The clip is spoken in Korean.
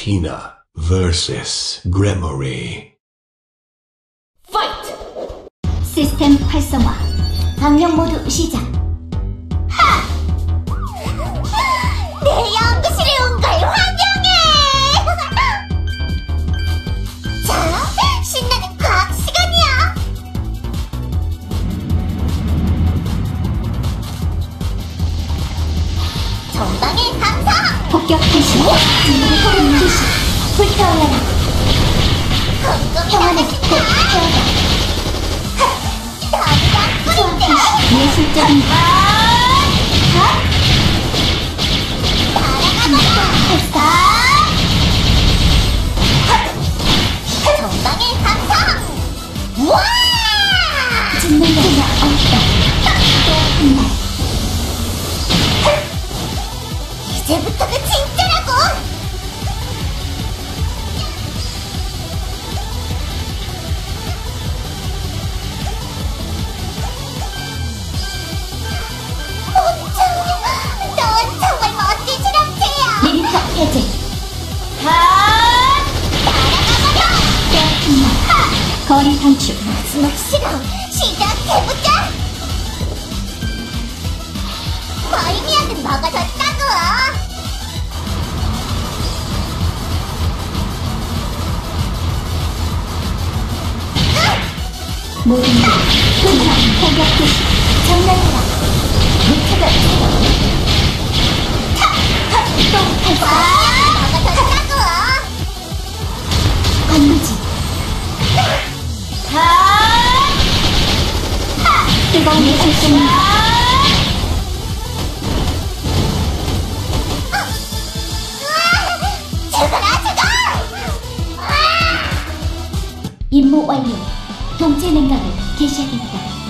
Tina vs. Gremory. 파이트! 시스템 활성화. 방역 모드 시작. 하! 逆転し乗り込む勇者吹き倒れる玉ねぎと強打ダブダブプリンです 해제! 하! 날아가버려! 거리 단축 마지막 실험 시작해보자! 마이미한테 막아줬다고! 모든 게 끝나 공격 관무지. 뜨거운 죽어 임무 완료. 동체 냉각을 개시하겠다